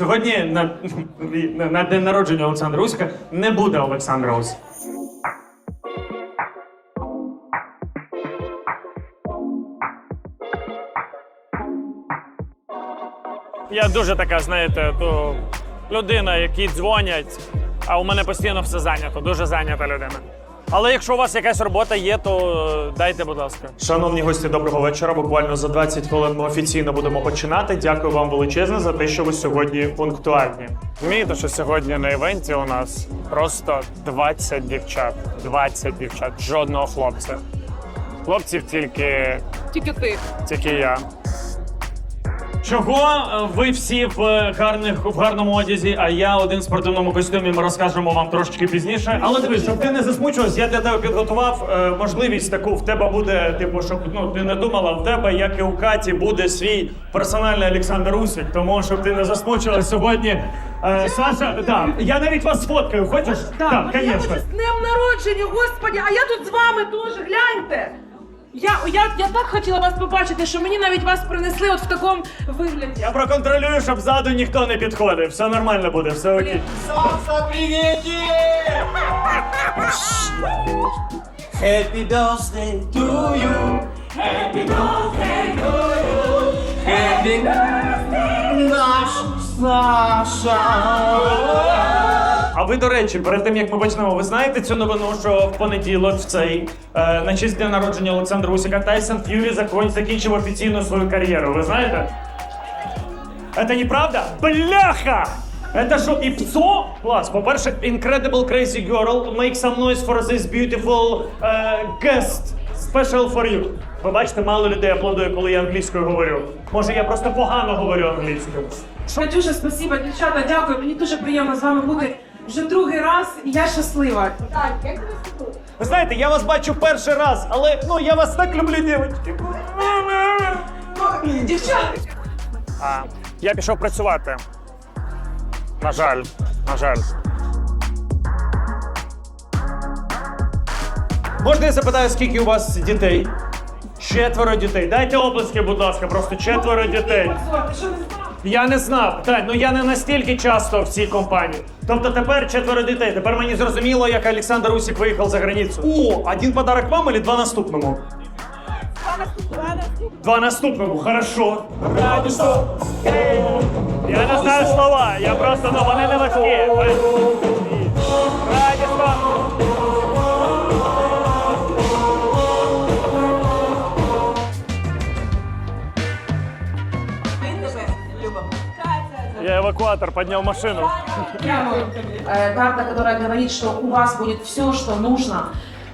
Сьогодні на, на, день народження Олександра Усика не буде Олександра Усика. Я дуже така, знаєте, то людина, які дзвонять, а у мене постійно все зайнято, дуже зайнята людина. Але якщо у вас якась робота є, то дайте, будь ласка. Шановні гості, доброго вечора. Буквально за 20 хвилин ми офіційно будемо починати. Дякую вам величезне за те, що ви сьогодні пунктуальні. Вмієте, що сьогодні на івенті у нас просто 20 дівчат. 20 дівчат, жодного хлопця. Хлопців тільки, Тільки ти. тільки я. Чого е, ви всі в е, гарних в гарному одязі, а я один в спортивному костюмі. Ми розкажемо вам трошечки пізніше. Але дивись, щоб ти не засмучувався, я для тебе підготував е, можливість таку. В тебе буде, типу, щоб ну ти не думала, в тебе, як і у Каті, буде свій персональний Олександр Усик. Тому щоб ти не засмучилась сьогодні. Е, Саша, да, я навіть вас сфоткаю. Хочеш? Так, я звісно. з днем народження, господі, а я тут з вами теж, гляньте. Я, я, я так хотіла вас побачити, що мені навіть вас принесли от в такому вигляді. Я проконтролюю, щоб ззаду ніхто не підходив. Все нормально буде, все окей. Саша, приветик! Happy birthday to you. Happy birthday to you. Happy birthday, наш Саша. А ви, до речі, перед тим як ми почнемо, ви знаєте цю новину, що в понеділок в цей е, на честь дня народження Олександра Усіка Тайсон Ф'юрі закінчив офіційно свою кар'єру. Ви знаєте? Это неправда? Бляха! Это що, і ПСО? Клас. По-перше, Incredible Crazy Girl, make some noise for this beautiful е, guest. Special for you. Ви бачите, мало людей аплодує, коли я англійською говорю. Може, я просто погано говорю англійською. Катюша, спасибо, дівчата, дякую. Мені дуже приємно з вами бути вже другий раз, і я щаслива. Ви знаєте, я вас бачу перший раз, але ну я вас так люблю, дівчатки. Дівчата, А, я пішов працювати. На жаль, на жаль. Можна я запитаю, скільки у вас дітей? Четверо дітей. Дайте оплески, будь ласка, просто четверо дітей. Ти що не? Я не знав. Та, ну я не настільки часто в цій компанії. Тобто тепер четверо дітей. Тепер мені зрозуміло, як Олександр Усік виїхав за границю. О, один подарок вам або два наступному? Два наступному, хорошо. Я не знаю слова, я просто ну вони не важкі. Я евакуатор підняв машину. Э, карта, которая говорит, что у вас будет все, что нужно.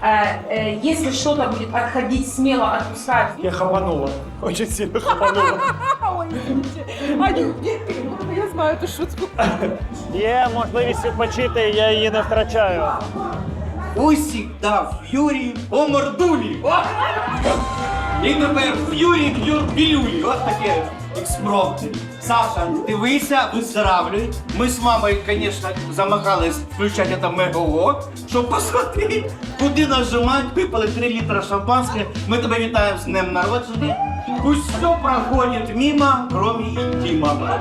Э, э, Если что-то будет отходить, смело отпускать. Я хапанула. Очень сильно хапанула. Я знаю ту шутку. Є можливість відпочити, я її не втрачаю. Усік дав Ф'юрі по мордулі. О! І тепер Ф'юрі б'юр білюлі. От таке Експромти. Саша, дивися, виздравлюй. Ми з мамою, звісно, замахались включати это мегаго, щоб посмотреть, куди нажимати, випали 3 літра шампанського. Ми тебе вітаємо з днем народження. Пусть все проходить мимо, кроме інтима.